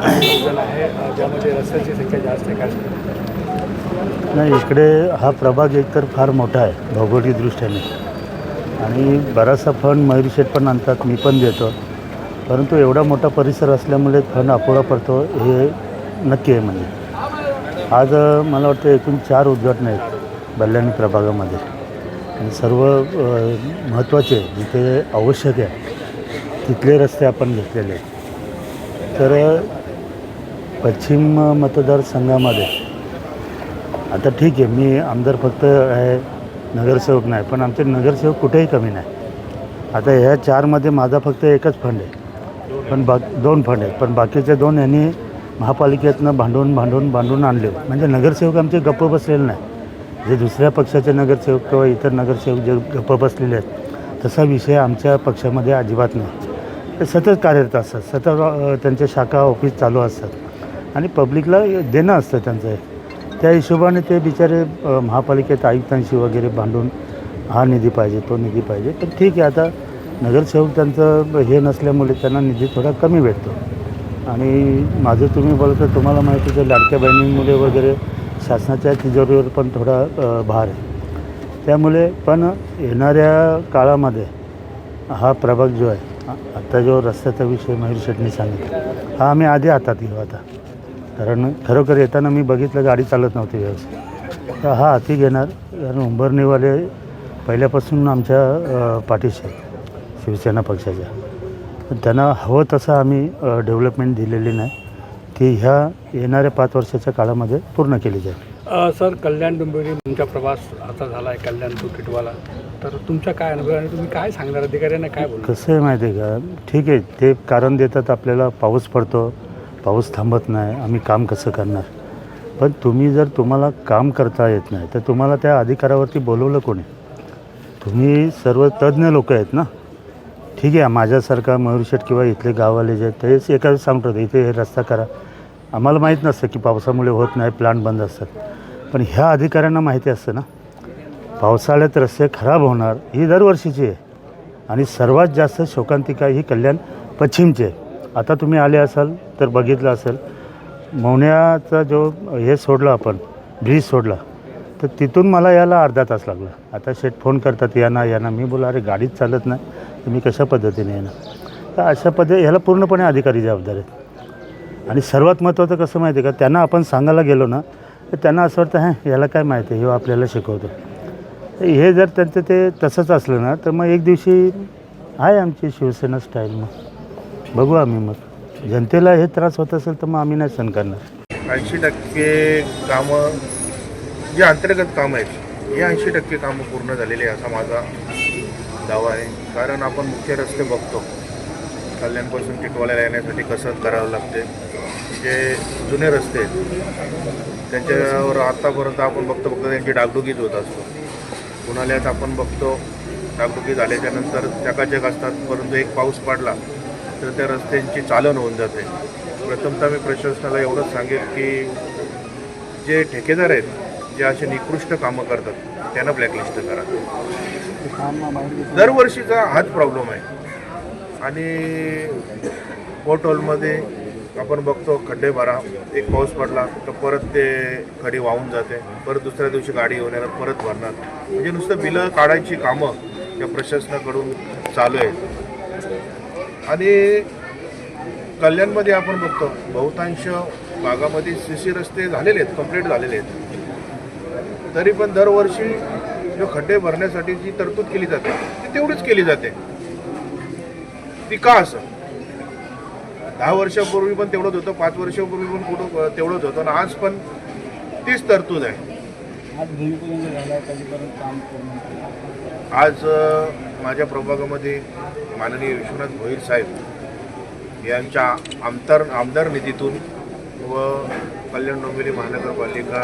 आहे ज्यामध्ये रस्त्याची संख्या जास्त आहे नाही इकडे हा प्रभाग एकतर फार मोठा आहे भौगोलिक दृष्ट्याने आणि बराचसा फंड मयूर पण आणतात मी पण देतो. परंतु एवढा मोठा परिसर असल्यामुळे फंड अपुरा पडतो हे नक्की आहे म्हणजे. आज मला वाटतं एकूण चार उद्घाटनं आहेत बल्याणी प्रभागामध्ये. आणि सर्व महत्त्वाचे जिथे आवश्यक आहे तिथले रस्ते आपण घेतलेले आहेत. तर पश्चिम मतदारसंघामध्ये. आता ठीक आहे मी आमदार फक्त आहे नगरसेवक नाही पण आमचे नगरसेवक कुठेही कमी नाही. आता ह्या चारमध्ये माझा फक्त एकच फंड आहे. पण बा दोन फंड आहेत. पण बाकीचे दोन यांनी महापालिकेतनं भांडून भांडून भांडून आणले. म्हणजे नगरसेवक आमचे गप्प बसलेले नाही. जे दुसऱ्या पक्षाचे नगरसेवक किंवा इतर नगरसेवक जे गप्प बसलेले आहेत तसा विषय आमच्या पक्षामध्ये अजिबात नाही. ते सतत कार्यरत असतात. सतत त्यांच्या शाखा ऑफिस चालू असतात. आणि पब्लिकला देणं असतं त्यांचं आहे त्या हिशोबाने ते बिचारे महापालिकेत आयुक्तांशी वगैरे भांडून हा निधी पाहिजे तो निधी पाहिजे. पण ठीक आहे आता नगरसेवक त्यांचं हे नसल्यामुळे त्यांना निधी थोडा कमी भेटतो. आणि माझं तुम्ही बोलता तुम्हाला माहिती आहे लाडक्या बहिणींमुळे वगैरे शासनाच्या तिजोरीवर पण थोडा भार आहे. त्यामुळे पण येणाऱ्या काळामध्ये हा प्रभाग जो आहे आ- आत्ता जो रस्त्याचा विषय मयूर शेटणी सांगितला हा आम्ही आधी हातात घेऊ आता. कारण खरोखर येताना मी बघितलं गाडी चालत नव्हती व्यवस्थित. तर हा हाती घेणार कारण उंबरणीवाले पहिल्यापासून आमच्या पाठीशी आहेत शिवसेना पक्षाच्या. पण त्यांना हवं तसं आम्ही डेव्हलपमेंट दिलेली नाही. की ह्या येणाऱ्या पाच वर्षाच्या काळामध्ये पूर्ण केली जाईल. सर कल्याण डोंबिवली तुमचा प्रवास आता झाला आहे कल्याण टू टिटवाला तर तुमचा काय अनुभव आहे आणि तुम्ही काय सांगणार? अधिकाऱ्यांना काय बोलू कसं आहे माहिती आहे का? ठीक आहे ते कारण देतात आपल्याला पाऊस पडतो. पाऊस थांबत नाही आम्ही काम कसं करणार? पण तुम्ही जर तुम्हाला काम करता येत नाही तर तुम्हाला त्या अधिकारावरती बोलवलं कोणी? तुम्ही सर्व तज्ज्ञ लोक आहेत ना? ठीक आहे माझ्यासारखा मयुरशेट किंवा इथले गाववाले जे आहेत तेच एका सांगतात इथे हे रस्ता करा. आम्हाला माहीत नसतं की पावसामुळे होत नाही प्लांट बंद असतात. पण ह्या अधिकाऱ्यांना माहिती असतं ना? पावसाळ्यात रस्ते खराब होणार ही दरवर्षीची आहे. आणि सर्वात जास्त शोकांतिका ही कल्याण पश्चिमची आहे. आता तुम्ही आले असाल तर बघितलं असेल मौण्याचा जो हे सोडला आपण ब्रिज सोडला तर तिथून मला यायला अर्धा तास लागला. आता शेट फोन करतात यांना यांना मी बोला अरे गाडीच चालत नाही. तर मी कशा पद्धतीने येणार? तर अशा पद्धती ह्याला पूर्णपणे अधिकारी जबाबदार आहेत. आणि सर्वात महत्त्वाचं कसं माहिती आहे का? त्यांना आपण सांगायला गेलो ना तर त्यांना असं वाटतं हां याला काय माहिती आहे? हे आपल्याला शिकवतो. हे जर त्यांचं ते तसंच असलं ना तर मग एक दिवशी आहे आमची शिवसेना स्टाईल मग. बघू आम्ही मग. जनतेला हे त्रास होत असेल तर मग आम्ही नाही सहन करणार. ऐंशी टक्के कामं जी अंतर्गत कामं आहेत हे ऐंशी टक्के कामं पूर्ण झालेली आहे असा माझा दावा आहे. कारण आपण मुख्य रस्ते बघतो. कल्याणपासून टिटवाल्याला येण्यासाठी कसं करावं लागते. जे जुने रस्ते आहेत त्यांच्यावर आत्तापर्यंत आपण बघतो फक्त त्यांची डागडुगीच होत असतो. उन्हाळ्यात आपण बघतो डागडुगी झाल्याच्यानंतर चकाचक असतात परंतु एक पाऊस पडला तर त्या रस्त्यांची चालन होऊन जाते. प्रथमतः मी प्रशासनाला एवढंच सांगेन की जे ठेकेदार आहेत जे असे निकृष्ट कामं करतात त्यांना ब्लॅकलिस्ट करा. दरवर्षीचा हाच प्रॉब्लेम आहे. आणि पोर्टहोलमध्ये आपण बघतो खड्डे भरा एक पाऊस पडला तर परत ते खडी वाहून जाते. परत दुसऱ्या दिवशी गाडी घेऊन येणार परत भरणार. म्हणजे नुसतं बिलं काढायची कामं या प्रशासनाकडून चालू आहेत. आणि कल्याणमध्ये आपण बघतो बहुतांश भागामध्ये सी सी रस्ते झालेले आहेत कंप्लीट झालेले आहेत. तरी पण दरवर्षी जो खड्डे भरण्यासाठी जी तरतूद केली जाते ती तेवढीच केली जाते. ती का असं? दहा वर्षापूर्वी पण तेवढंच होतं पाच वर्षापूर्वी पण कुठं तेवढंच होतं. आणि आज पण तीच तरतूद आहे. आज माझ्या प्रभागामध्ये माननीय विश्वनाथ भोईर साहेब यांच्या आमदार आमदार निधीतून व कल्याण डोंबिवली महानगरपालिका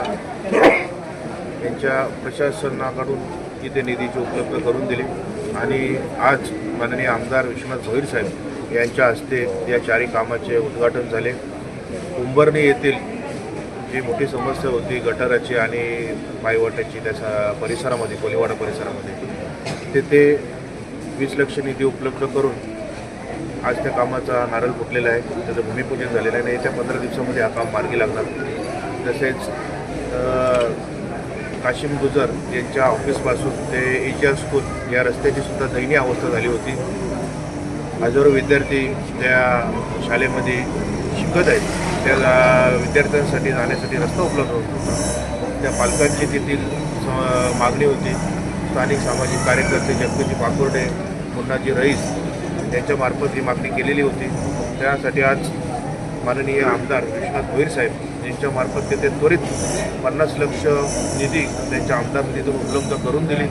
यांच्या प्रशासनाकडून इथे निधीची उपलब्ध करून दिली. आणि आज माननीय आमदार विश्वनाथ भोईर साहेब यांच्या हस्ते या चारी कामाचे उद्घाटन झाले. कुंभरणी येथील जी मोठी समस्या होती गटाराची आणि पायवाटाची त्या परिसरामध्ये कोलीवाडा परिसरामध्ये तिथे वीस लक्ष निधी उपलब्ध करून आज त्या कामाचा नारळ फुटलेला आहे. त्याचं भूमिपूजन झालेलं आहे आणि येत्या पंधरा दिवसामध्ये हा काम मार्गी लागणार. तसेच काशिम गुजर यांच्या ऑफिसपासून ते एच स्कूल या रस्त्याची सुद्धा दयनीय अवस्था झाली होती. हजारो विद्यार्थी त्या शाळेमध्ये शिकत आहेत. त्या विद्यार्थ्यांसाठी जाण्यासाठी रस्ता उपलब्ध होत. त्या पालकांची तेथील स- मागणी होती. स्थानिक सामाजिक कार्यकर्ते जगपती पाकुर्डे मुन्नाजी रईस यांच्यामार्फत ही मागणी केलेली होती. त्यासाठी आज माननीय आमदार विश्वनाथ भोईर साहेब यांच्यामार्फत तेथे त्वरित पन्नास लक्ष निधी त्यांच्या आमदार निधीतून उपलब्ध करून दिली.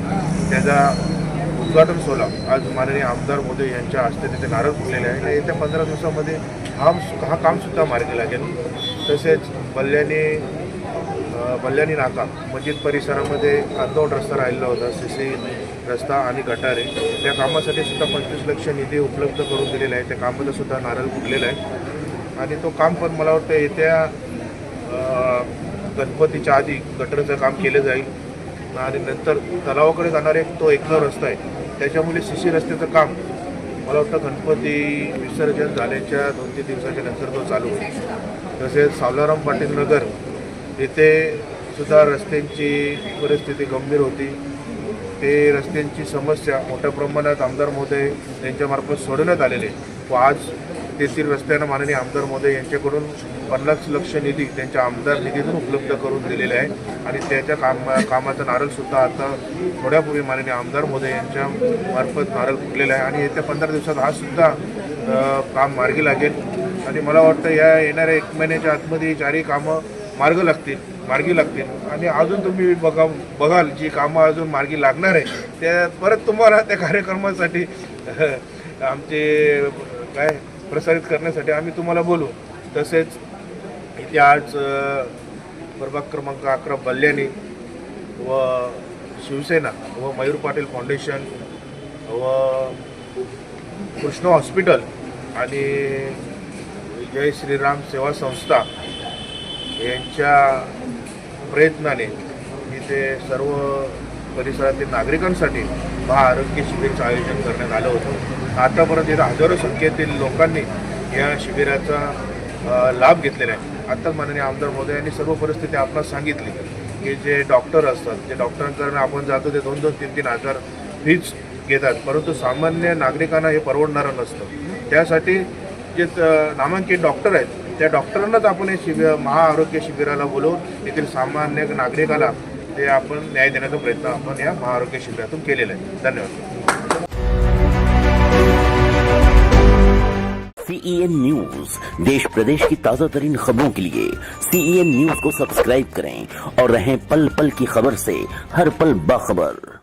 त्याचा उद्घाटन सोहळा आज माननीय आमदार मोदी यांच्या हस्ते तिथे नारळ फुटलेले आहे. आणि येत्या पंधरा दिवसामध्ये हा हा कामसुद्धा मार्गी लागेल. तसेच बल्ल्याने अ, बल्ल्यानी नाका मस्जिद परिसरामध्ये अर्धवट रस्ता राहिलेला होता सी सी रस्ता आणि गटारे. त्या कामासाठी सुद्धा पंचवीस लक्ष निधी उपलब्ध करून दिलेला आहे त्या कामाचा सुद्धा नारळ फुटलेला आहे. आणि तो काम पण मला वाटतं येत्या गणपतीच्या आधी गटरचं काम केलं जाईल. आणि नंतर तलावाकडे जाणारा एक तो एकमेव रस्ता आहे. त्याच्यामुळे सी सी रस्त्याचं काम मला वाटतं गणपती विसर्जन झाल्याच्या दोन तीन दिवसाच्या नंतर तो चालू होईल. तसेच सावलाराम पाटील नगर येथे सुद्धा रस्त्यांची परिस्थिती गंभीर होती. ते रस्त्यांची समस्या मोठ्या प्रमाणात आमदार महोदय यांच्यामार्फत सोडवण्यात आलेले. व आज तेथील रस्त्यांना माननीय आमदार महोदय यांच्याकडून पन्नास लक्ष निधी त्यांच्या आमदार निधीतून उपलब्ध करून दिलेले आहे. आणि त्याच्या काम कामाचा नारळसुद्धा आता थोड्यापूर्वी माननीय आमदार महोदय यांच्या मार्फत नारळ फुटलेला आहे. आणि येत्या पंधरा दिवसात हा सुद्धा काम मार्गी लागेल. आणि मला वाटतं या येणाऱ्या एक महिन्याच्या आतमध्ये ही चारही कामं मार्ग लागतील मार्गी लागतील. आणि अजून तुम्ही बघा बघाल जी कामं अजून मार्गी लागणार आहे त्या परत तुम्हाला त्या कार्यक्रमासाठी आमचे काय प्रसारित करण्यासाठी आम्ही तुम्हाला बोलू. तसेच इथे आज प्रभाग क्रमांक अकरा बल्ल्यानी व शिवसेना व मयूर पाटील फाउंडेशन व कृष्ण हॉस्पिटल आणि जय श्रीराम सेवा संस्था यांच्या प्रयत्नाने इथे सर्व परिसरातील नागरिकांसाठी महाआरोग्य शिबिरचं आयोजन करण्यात आलं होतं. आतापर्यंत इथं हजारो संख्येतील लोकांनी या शिबिराचा लाभ घेतलेला आहे. आत्ताच माननीय आमदार महोदय यांनी सर्व परिस्थिती आपणास सांगितली की जे डॉक्टर असतात जे डॉक्टरांकडून आपण जातो ते दोन दोन तीन तीन हजार फीज घेतात. परंतु सामान्य नागरिकांना हे परवडणारं नसतं. त्यासाठी जे नामांकित डॉक्टर आहेत त्या डॉक्टरांनाच आपण हे शिबिर, महाआरोग्य शिबिराला बोलवून येथील सामान्य नागरिकाला ते आपण न्याय देण्याचा प्रयत्न आपण या महाआरोग्य शिबिरातून केलेला आहे. धन्यवाद. सीईएन न्यूज़ देश प्रदेश की ताज़ा तरीन खबरों के लिए सीईएन न्यूज़ को सब्सक्राइब करें और रहें पल पल की खबर से हर पल बाखबर।